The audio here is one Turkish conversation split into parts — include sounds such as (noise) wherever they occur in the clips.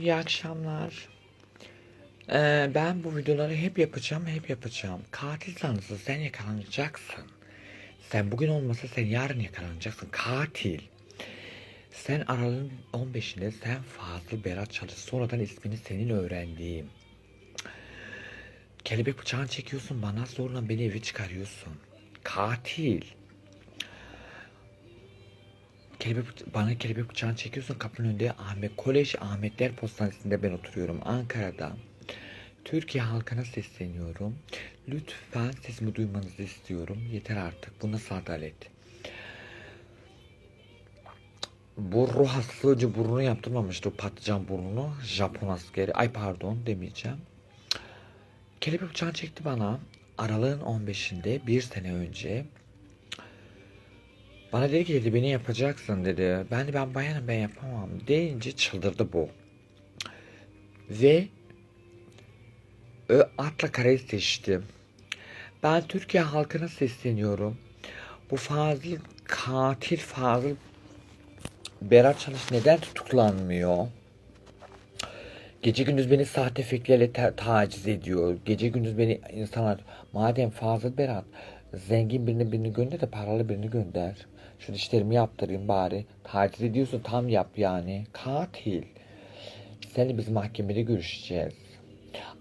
İyi akşamlar. Ee, ben bu videoları hep yapacağım, hep yapacağım. Katil zanlısı sen yakalanacaksın. Sen bugün olmasa sen yarın yakalanacaksın. Katil. Sen aralığın 15'inde sen Fazıl Berat Çalış. Sonradan ismini senin öğrendiğim. Kelebek bıçağını çekiyorsun bana sonra beni eve çıkarıyorsun. Katil. Kelebek, bana kelebek bıçağını çekiyorsun kapının önünde Ahmet Kolej Ahmetler Postanesi'nde ben oturuyorum Ankara'da. Türkiye halkına sesleniyorum. Lütfen sesimi duymanızı istiyorum. Yeter artık. Bu nasıl adalet? Bu ruh hastası önce burnunu yaptırmamıştı. Patlıcan burnunu. Japon askeri. Ay pardon demeyeceğim. Kelebek bıçağını çekti bana. Aralığın 15'inde bir sene önce bana dedi ki dedi beni yapacaksın dedi. Ben de ben bayanım ben yapamam deyince çıldırdı bu. Ve ö, atla kareyi seçti. Ben Türkiye halkına sesleniyorum. Bu Fazıl katil Fazıl Berat Çalış neden tutuklanmıyor? Gece gündüz beni sahte fikirlerle ta- taciz ediyor. Gece gündüz beni insanlar madem Fazıl Berat zengin birini birini gönder de paralı birini gönder. Şu dişlerimi yaptırayım bari. Taciz ediyorsun tam yap yani. Katil. Seninle biz mahkemede görüşeceğiz.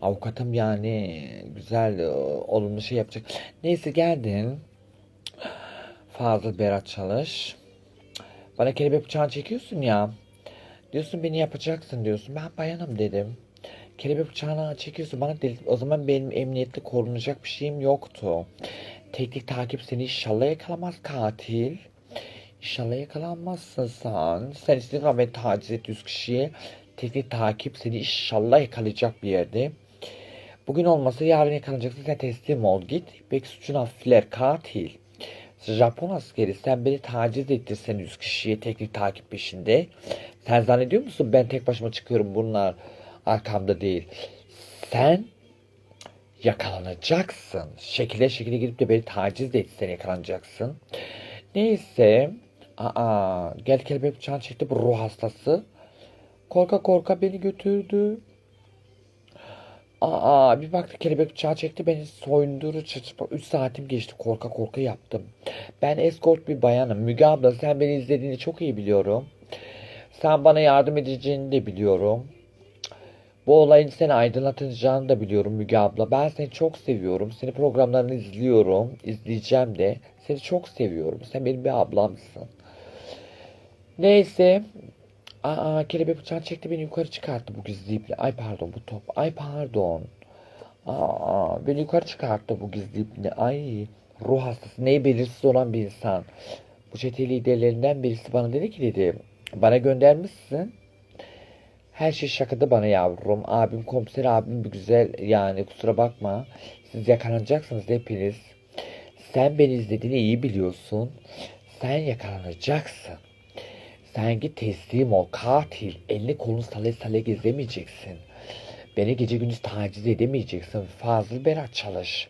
Avukatım yani güzel e, olumlu şey yapacak. Neyse geldin. Fazıl Berat Çalış. Bana kelebek bıçağı çekiyorsun ya. Diyorsun beni yapacaksın diyorsun. Ben bayanım dedim. Kelebek bıçağını çekiyorsun bana deli. O zaman benim emniyette korunacak bir şeyim yoktu. Teknik takip seni inşallah yakalamaz katil. İnşallah yakalanmazsın sen. Sen istediğin beni taciz et 100 kişiye. Teknik takip seni inşallah yakalayacak bir yerde. Bugün olmasa yarın yakalanacaksın. Sen teslim ol git. Belki suçun hafifler katil. Japon askeri sen beni taciz ettirsen 100 kişiye teknik takip peşinde. Sen zannediyor musun ben tek başıma çıkıyorum bunlar arkamda değil. Sen yakalanacaksın. Şekile şekile gidip de beni taciz de etsen yakalanacaksın. Neyse. Aa, gel kelebek bıçağını çekti bu ruh hastası. Korka korka beni götürdü. Aa, bir baktı kelebek bıçağı çekti beni soyundurdu. 3 saatim geçti korka korka yaptım. Ben escort bir bayanım. Müge abla sen beni izlediğini çok iyi biliyorum. Sen bana yardım edeceğini de biliyorum. Bu olayın seni aydınlatacağını da biliyorum Müge abla. Ben seni çok seviyorum. Seni programlarını izliyorum. izleyeceğim de. Seni çok seviyorum. Sen benim bir ablamsın. Neyse. Aa, kelebek bıçağı çekti beni yukarı çıkarttı bu gizli iple. Ay pardon bu top. Ay pardon. Aa, beni yukarı çıkarttı bu gizli iple. Ay ruh hastası. Neyi belirsiz olan bir insan. Bu çete liderlerinden birisi bana dedi ki dedi. Bana göndermişsin. Her şey şakada bana yavrum. Abim komiser abim bir güzel yani kusura bakma. Siz yakalanacaksınız hepiniz. Sen beni izlediğini iyi biliyorsun. Sen yakalanacaksın. Sen git teslim ol katil. Elini kolunu sale sale gezemeyeceksin. Beni gece gündüz taciz edemeyeceksin. Fazıl Berat çalış.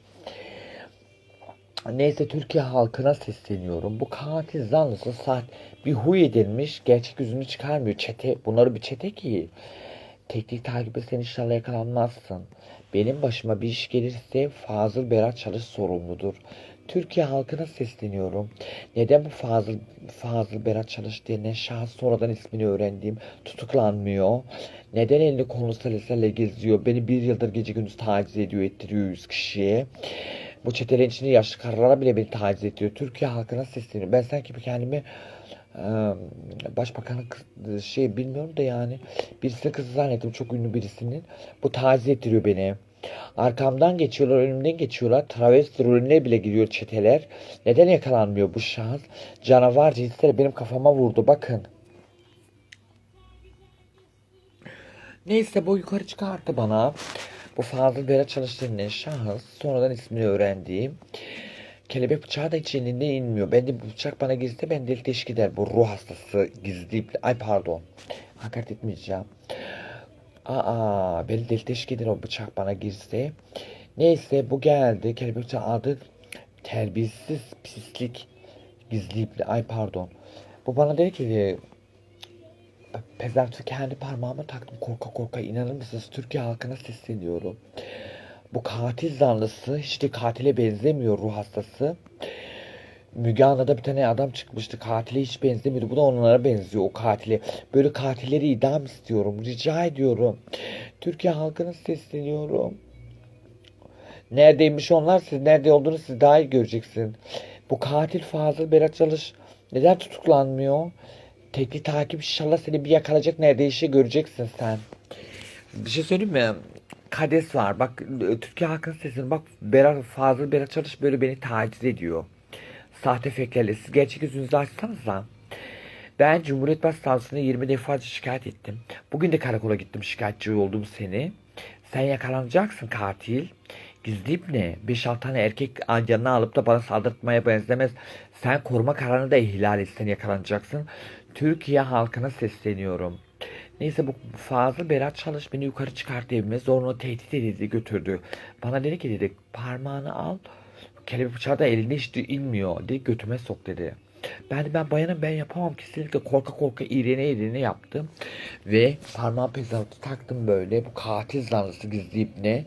Neyse Türkiye halkına sesleniyorum. Bu katil zanlısı saat bir huy edilmiş. Gerçek yüzünü çıkarmıyor. Çete, bunları bir çete ki. Teknik takibe sen inşallah yakalanmazsın. Benim başıma bir iş gelirse Fazıl Berat Çalış sorumludur. Türkiye halkına sesleniyorum. Neden bu Fazıl, Fazıl Berat Çalış denilen şahıs sonradan ismini öğrendiğim tutuklanmıyor? Neden elini kolunu sale geziyor? Beni bir yıldır gece gündüz taciz ediyor, ettiriyor yüz kişiye. Bu çetelerin içinde yaşlı karılara bile beni taciz ediyor. Türkiye halkına sesleniyorum. Ben sanki bir kendimi başbakanın kız- şey bilmiyorum da yani birisinin kızı zannettim çok ünlü birisinin. Bu taciz ettiriyor beni. Arkamdan geçiyorlar, önümden geçiyorlar. Travesti rolüne bile giriyor çeteler. Neden yakalanmıyor bu şahıs? Canavar cinsleri benim kafama vurdu. Bakın. Neyse bu yukarı çıkarttı bana. Bu Fazıl Berat çalıştığım şahıs. Sonradan ismini öğrendiğim. Kelebek bıçağı da hiç elinde inmiyor. Ben de bıçak bana girse ben deşik gider. Bu ruh hastası gizli. Ay pardon. Hakaret etmeyeceğim. Aa, beni delik deşik eder o bıçak bana girse. Neyse bu geldi. Kelebek bıçağı aldı. Terbiyesiz pislik. Gizli. Ay pardon. Bu bana dedi ki Pezentü kendi parmağıma taktım korka korka inanır mısınız Türkiye halkına sesleniyorum. Bu katil zanlısı hiç de katile benzemiyor ruh hastası. Müge Anlı'da bir tane adam çıkmıştı. Katile hiç benzemiyordu. Bu da onlara benziyor o katile. Böyle katilleri idam istiyorum. Rica ediyorum. Türkiye halkına sesleniyorum. Neredeymiş onlar? Siz nerede olduğunu siz daha iyi göreceksin. Bu katil Fazıl Berat Çalış neden tutuklanmıyor? Tekli takip inşallah seni bir yakalayacak neredeyse göreceksin sen. Bir şey söyleyeyim mi? Kades var. Bak Türkiye halkının sesini bak Berat, Fazıl Berat Çalış böyle beni taciz ediyor. Sahte feklerle. Siz gerçek yüzünüzü açsanıza. Ben Cumhuriyet Başsavcısına 20 defa şikayet ettim. Bugün de karakola gittim şikayetçi oldum seni. Sen yakalanacaksın katil. Gizleyip ne? 5-6 tane erkek yanına alıp da bana saldırtmaya benzemez. Sen koruma kararını da ihlal etsen yakalanacaksın. Türkiye halkına sesleniyorum. Neyse bu Fazıl Berat Çalış beni yukarı çıkarttı evime. Zorla tehdit edildi götürdü. Bana dedi ki dedi parmağını al. Kelebek bıçağı da elinde hiç inmiyor. Dedi götüme sok dedi. Ben ben bayanım ben yapamam kesinlikle korka korka iğrene iğrene yaptım. Ve parmağım pezaltı taktım böyle. Bu katil zanlısı gizleyip ne?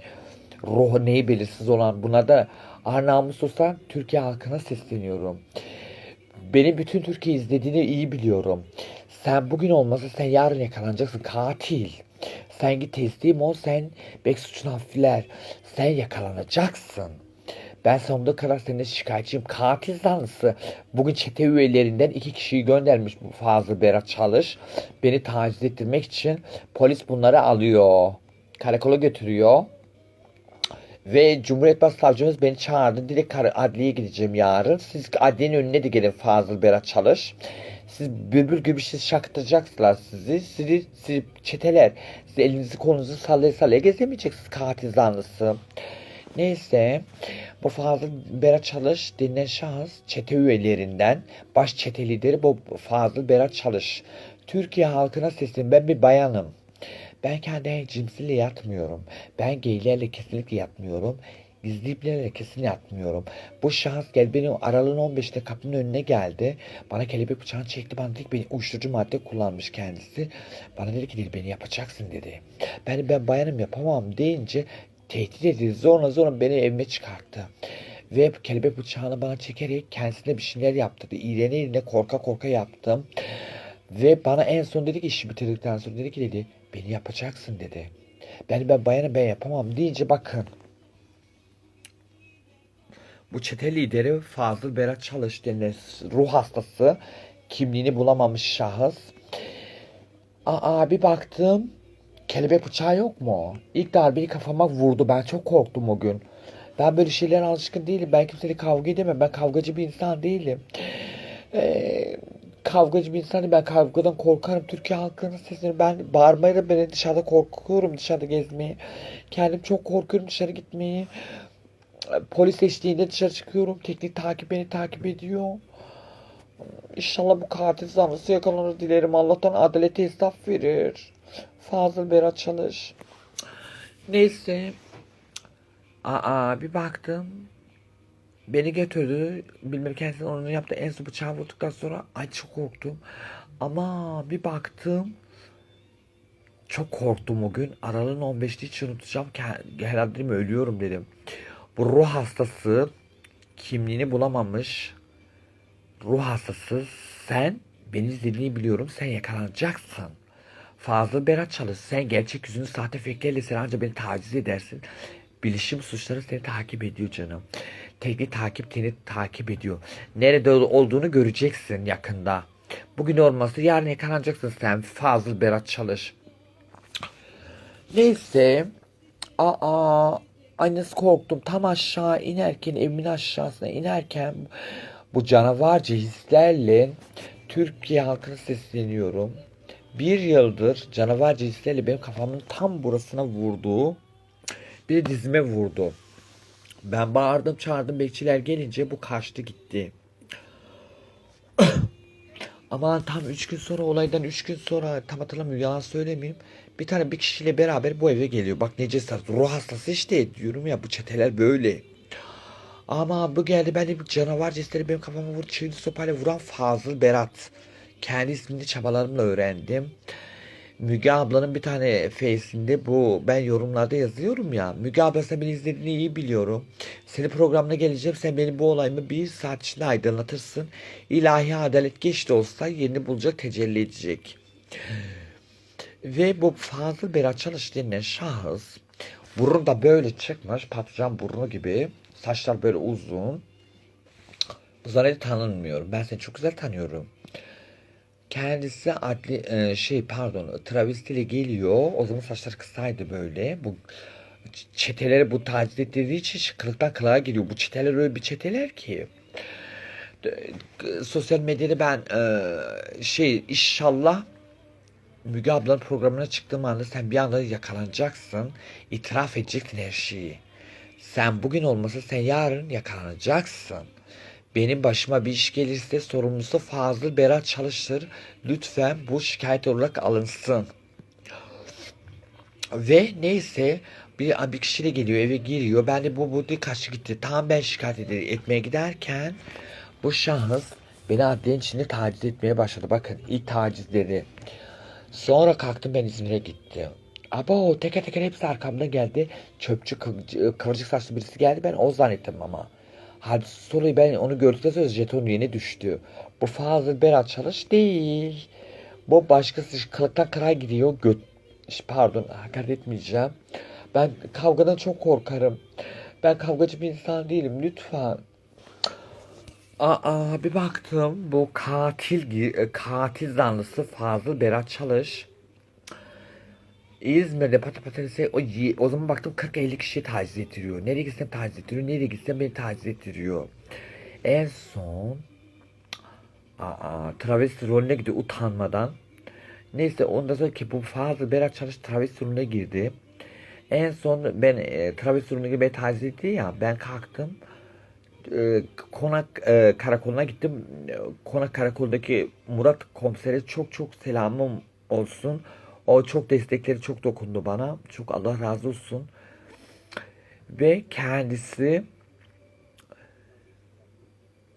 Ruhu neyi belirsiz olan buna da ağır namus olsan Türkiye halkına sesleniyorum. Beni bütün Türkiye izlediğini iyi biliyorum. Sen bugün olmasa sen yarın yakalanacaksın katil. Sen git teslim ol sen belki suçunu hafifler. Sen yakalanacaksın. Ben sonunda kadar seninle şikayetçiyim. Katil zanlısı. Bugün çete üyelerinden iki kişiyi göndermiş bu Fazıl Berat Çalış. Beni taciz ettirmek için polis bunları alıyor. Karakola götürüyor. Ve Cumhuriyet Başsavcımız beni çağırdı. Direkt kar- adliyeye gideceğim yarın. Siz adliyenin önüne de gelin Fazıl Berat Çalış. Siz bülbül gibi siz şakıtacaklar sizi. Sizi, sizi çeteler. Siz elinizi kolunuzu sallaya sallaya gezemeyeceksiniz katil zanlısı. Neyse bu Fazıl Berat Çalış denilen şahıs çete üyelerinden baş çete lideri bu Fazıl Berat Çalış. Türkiye halkına sesleniyorum. Ben bir bayanım. Ben kendi cinsiyle yatmıyorum. Ben geylerle kesinlikle yatmıyorum. Gizliyiplerle kesin yatmıyorum. Bu şahıs gel benim aralığın 15'te kapının önüne geldi. Bana kelebek bıçağını çekti. Bana dedi ki beni uyuşturucu madde kullanmış kendisi. Bana dedi ki beni yapacaksın dedi. Ben ben bayanım yapamam deyince tehdit edildi. Zorla zorla beni evime çıkarttı. Ve kelebek bıçağını bana çekerek kendisine bir şeyler yaptırdı. İğrene iğrene korka korka yaptım. Ve bana en son dedi ki işi bitirdikten sonra dedi ki dedi beni yapacaksın dedi. Ben ben bayanı ben yapamam deyince bakın. Bu çete lideri Fazıl Berat Çalış denilen ruh hastası kimliğini bulamamış şahıs. Aa bir baktım kelebek bıçağı yok mu? İlk darbeyi kafama vurdu. Ben çok korktum o gün. Ben böyle şeylere alışkın değilim. Ben kimseyle kavga edemem. Ben kavgacı bir insan değilim. Ee, kavgacı bir insan değilim. Ben kavgadan korkarım. Türkiye halkının sesini ben bağırmaya da ben dışarıda korkuyorum dışarıda gezmeyi. Kendim çok korkuyorum dışarı gitmeyi. Polis eşliğinde dışarı çıkıyorum. Teknik takip beni takip ediyor. İnşallah bu katil zanlısı yakalanır dilerim. Allah'tan adalete hesap verir. Fazıl Berat Çalış. Neyse. Aa bir baktım. Beni götürdü. Bilmem kendisi onu yaptı. En son bıçağı vurduktan sonra ay çok korktum. Ama bir baktım. Çok korktum o gün. Aralığın 15'te hiç unutacağım. Herhalde dedim ölüyorum dedim. Bu ruh hastası kimliğini bulamamış. Ruh hastası sen beni izlediğini biliyorum. Sen yakalanacaksın. Fazıl Berat Çalış sen gerçek yüzünü sahte feklerle sen ancak beni taciz edersin. Bilişim suçları seni takip ediyor canım. Teknik takip seni takip ediyor. Nerede olduğunu göreceksin yakında. Bugün olması yarın yakalanacaksın sen Fazıl Berat Çalış. Neyse. Aa, nasıl korktum. Tam aşağı inerken, evimin aşağısına inerken bu canavarca hislerle Türkiye halkına sesleniyorum. Bir yıldır canavarca hislerle benim kafamın tam burasına vurdu. Bir dizime vurdu. Ben bağırdım çağırdım bekçiler gelince bu kaçtı gitti. (coughs) Aman tam 3 gün sonra olaydan 3 gün sonra tam hatırlamıyorum yalan söylemeyeyim. Bir tane bir kişiyle beraber bu eve geliyor. Bak ne cesaret ruh hastası işte diyorum ya bu çeteler böyle. Ama bu geldi ben de bir canavar cesleri benim kafama vurdu çivili sopayla vuran Fazıl Berat. kendi ismini çabalarımla öğrendim. Müge ablanın bir tane face'inde bu ben yorumlarda yazıyorum ya. Müge abla sen beni izlediğini iyi biliyorum. Senin programına geleceğim. Sen benim bu olayımı bir saat içinde aydınlatırsın. İlahi adalet geç de olsa yerini bulacak tecelli edecek. Ve bu Fazıl Berat Çalış denilen şahıs burnu da böyle çıkmış patlıcan burnu gibi. Saçlar böyle uzun. Zannedi tanınmıyorum. Ben seni çok güzel tanıyorum. Kendisi adli e, şey pardon travestiyle geliyor. O zaman saçları kısaydı böyle. Bu ç- çeteleri bu taciz ettiği için kılıktan kılığa geliyor. Bu çeteler öyle bir çeteler ki. Sosyal medyada ben e, şey inşallah Müge ablanın programına çıktığım anda sen bir anda yakalanacaksın. İtiraf edeceksin her şeyi. Sen bugün olmasa sen yarın yakalanacaksın. Benim başıma bir iş gelirse sorumlusu Fazıl Berat Çalışır. Lütfen bu şikayet olarak alınsın. Ve neyse bir, bir kişiyle geliyor eve giriyor. Ben de bu bu kaçtı gitti. Tam ben şikayet etmeye giderken bu şahıs beni adliyenin içinde taciz etmeye başladı. Bakın ilk tacizleri. Sonra kalktım ben İzmir'e gittim. Abo teker teker hepsi arkamda geldi. Çöpçü kıvırcık saçlı birisi geldi. Ben o zannettim ama. Halbuki sonra ben onu gördükten sonra jeton yeni düştü. Bu Fazıl Berat Çalış değil. Bu başkası kılıktan kıra gidiyor. Göt pardon hakaret etmeyeceğim. Ben kavgadan çok korkarım. Ben kavgacı bir insan değilim lütfen. Aa bir baktım bu katil e, katil zanlısı Fazıl Berat Çalış. İzmir'de pata patatese o, o zaman baktım 40-50 kişi taciz ettiriyor. Nereye gitsem taciz ettiriyor. Nereye gitsem beni taciz ettiriyor. En son aa, travesti rolüne gidiyor utanmadan. Neyse ondan sonra ki bu Fazıl Berat Çalış travesti rolüne girdi. En son ben e, travesti rolüne gibi taciz etti ya ben kalktım e, konak e, karakoluna gittim. E, Konak karakoldaki Murat komisere çok çok selamım olsun. O çok destekleri çok dokundu bana. Çok Allah razı olsun. Ve kendisi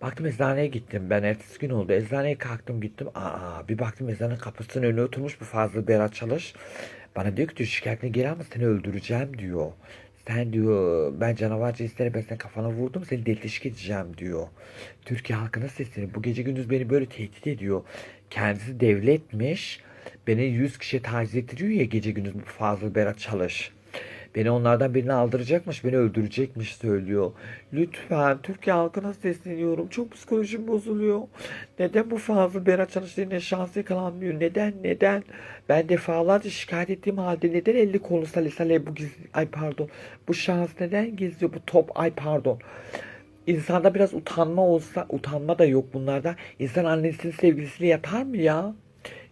Baktım eczaneye gittim. Ben ertesi gün oldu. Eczaneye kalktım gittim. Aa bir baktım eczanenin kapısının önüne oturmuş bu Fazıl Berat Çalış. Bana diyor ki diyor şikayetine gel ama seni öldüreceğim diyor. Sen diyor ben canavarca isterim ben senin kafana vurdum seni delteşik edeceğim diyor. Türkiye halkına sesleniyor. Bu gece gündüz beni böyle tehdit ediyor. Kendisi devletmiş. Beni yüz kişiye taciz ettiriyor ya gece gündüz Fazıl Berat Çalış. Beni onlardan birini aldıracakmış, beni öldürecekmiş söylüyor. Lütfen Türkiye halkına sesleniyorum. Çok psikolojim bozuluyor. Neden bu Fazıl Berat Çalışları'nın şansı yakalanmıyor? Neden? Neden? Ben defalarca şikayet ettiğim halde neden 50 kolu sale sale bu gizli... Ay pardon. Bu şans neden gizliyor bu top? Ay pardon. İnsanda biraz utanma olsa, utanma da yok bunlarda. İnsan annesinin sevgilisiyle yatar mı ya?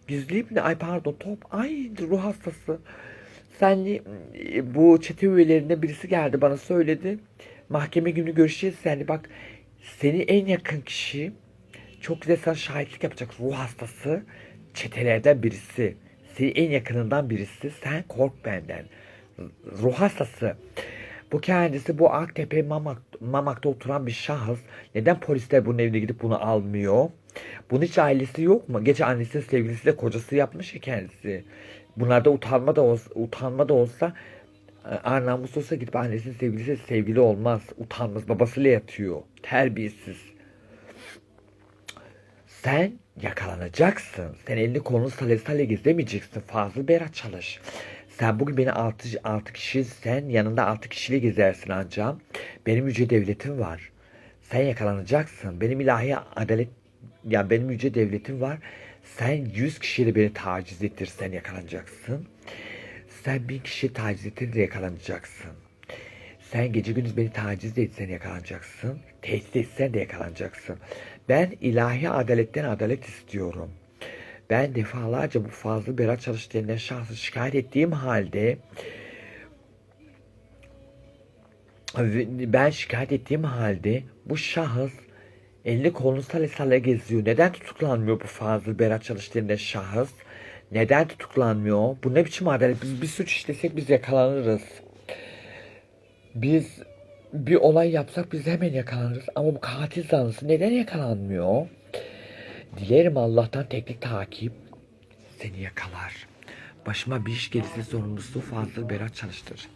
Gizleyip ne? Ay pardon top. Ay ruh hastası. Sen e, bu çete üyelerinde birisi geldi bana söyledi. Mahkeme günü görüşeceğiz yani bak seni en yakın kişi çok güzel sana şahitlik yapacak ruh hastası çetelerden birisi. Senin en yakınından birisi. Sen kork benden. Ruh hastası. Bu kendisi bu Aktepe Mamak, Mamak'ta oturan bir şahıs. Neden polisler bunun evine gidip bunu almıyor? Bunun hiç ailesi yok mu? Gece annesinin sevgilisiyle kocası yapmış ya kendisi. Bunlarda utanma da olsa, utanma da olsa e, ar namus olsa gidip annesinin sevgilisiyle sevgili olmaz. Utanmaz. Babasıyla yatıyor. Terbiyesiz. Sen yakalanacaksın. Sen elini kolunu sale sale gezemeyeceksin. Fazıl Berat çalış. Sen bugün beni altı, altı kişi, sen yanında altı kişiyle gezersin ancak. Benim yüce devletim var. Sen yakalanacaksın. Benim ilahi adalet, ya benim yüce devletim var. Sen yüz kişiyle beni taciz ettirsen yakalanacaksın. Sen bin kişi taciz ettir de yakalanacaksın. Sen gece gündüz beni taciz etsen yakalanacaksın. Tehdit etsen de yakalanacaksın. Ben ilahi adaletten adalet istiyorum. Ben defalarca bu Fazıl Berat Çalış şahsı şikayet ettiğim halde ben şikayet ettiğim halde bu şahıs elini kolunu sale sale geziyor. Neden tutuklanmıyor bu Fazıl Berat Çalış denilen şahıs? Neden tutuklanmıyor? Bu ne biçim adalet? Biz bir suç işlesek biz yakalanırız. Biz bir olay yapsak biz hemen yakalanırız. Ama bu katil zanlısı neden yakalanmıyor? Dilerim Allah'tan teknik takip seni yakalar. Başıma bir iş gelirse sorumlusu Fazıl Berat çalıştır.